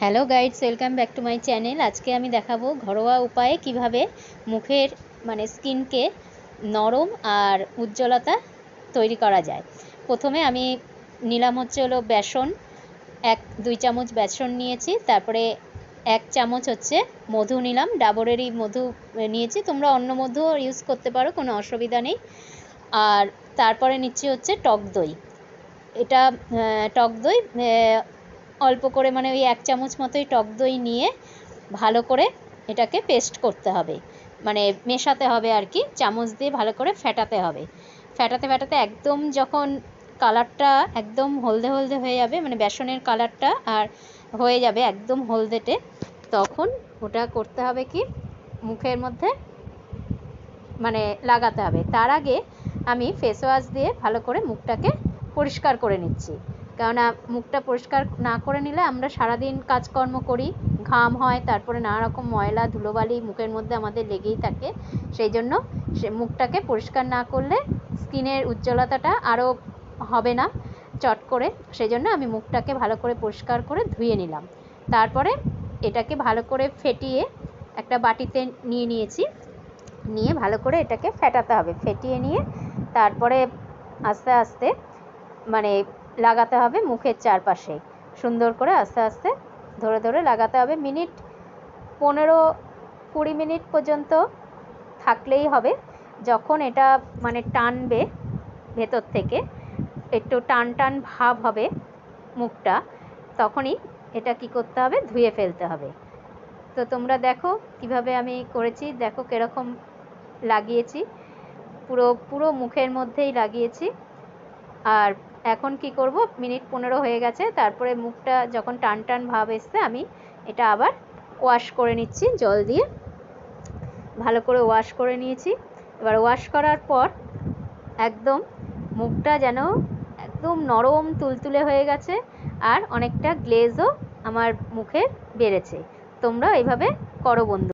Hello guides welcome back to my channel আজকে আমি দেখাবো ঘরোয়া উপায়ে কীভাবে মুখের মানে স্কিনকে নরম আর উজ্জ্বলতা তৈরি করা যায়। প্রথমে আমি নিলাম হচ্ছে হলো বেসন। এক, দুই চামচ বেসন নিয়েছি। তারপরে এক চামচ হচ্ছে মধু নিলাম। ডাবরেরই মধু নিয়েছি। তোমরা অন্য মধুও ইউজ করতে পারো, কোনো অসুবিধা নেই। আর তারপরে নিচ্ছি হচ্ছে টক দই। এটা টক দই অল্প করে মানে ওই এক চামচ মতোই টক দই নিয়ে ভালো করে এটাকে পেস্ট করতে হবে। মানে মেশাতে হবে আর কি, চামচ দিয়ে ভালো করে ফেটাতে হবে। ফেটাতে ফেটাতে একদম যখন কালারটা একদম হলদে হলদে হয়ে যাবে মানে বেসনের কালারটা আর হয়ে যাবে একদম হলদেটে, তখন ওটা করতে হবে কি, মুখের মধ্যে মানে লাগাতে হবে। তার আগে আমি ফেস ওয়াশ দিয়ে ভালো করে মুখটাকে পরিষ্কার করে নিচ্ছি। কেননা মুখটা পরিষ্কার না করে নিলে আমরা সারাদিন কাজকর্ম করি, ঘাম হয়, তারপরে নানা রকম ময়লা, ধুলোবালি মুখের মধ্যে আমাদের লেগেই থাকে। সেই জন্য সে মুখটাকে পরিষ্কার না করলে স্কিনের উজ্জ্বলতাটা আরও হবে না চট করে। সেই জন্য আমি মুখটাকে ভালো করে পরিষ্কার করে ধুয়ে নিলাম। তারপরে এটাকে ভালো করে ফেটিয়ে একটা বাটিতে নিয়ে নিয়েছি। নিয়ে ভালো করে এটাকে ফেটাতে হবে। ফেটিয়ে নিয়ে তারপরে আস্তে আস্তে মানে লাগাতে হবে মুখের চারপাশে। সুন্দর করে আস্তে আস্তে ধরে ধরে লাগাতে হবে। মিনিট পনেরো কুড়ি মিনিট পর্যন্ত থাকলেই হবে। যখন এটা মানে টানবে ভেতর থেকে, একটু টান টান ভাব হবে মুখটা, তখনই এটা কি করতে হবে? ধুয়ে ফেলতে হবে। তো তোমরা দেখো কীভাবে আমি করেছি। দেখো কীরকম লাগিয়েছি। পুরো পুরো মুখের মধ্যেই লাগিয়েছি। আর এখন কি করব? মিনিট পনেরো হয়ে গেছে, তারপরে মুখটা যখন টান টান ভাব এসছে, আমি এটা আবার ওয়াশ করে নিচ্ছি, জল দিয়ে। ভালো করে ওয়াশ করে নিয়েছি। এবার ওয়াশ করার পর একদম মুখটা যেন একদম নরম তুলতুলে হয়ে গেছে, আর অনেকটা গ্লেজও আমার মুখে বেড়েছে। তোমরা এইভাবে করো বন্ধু।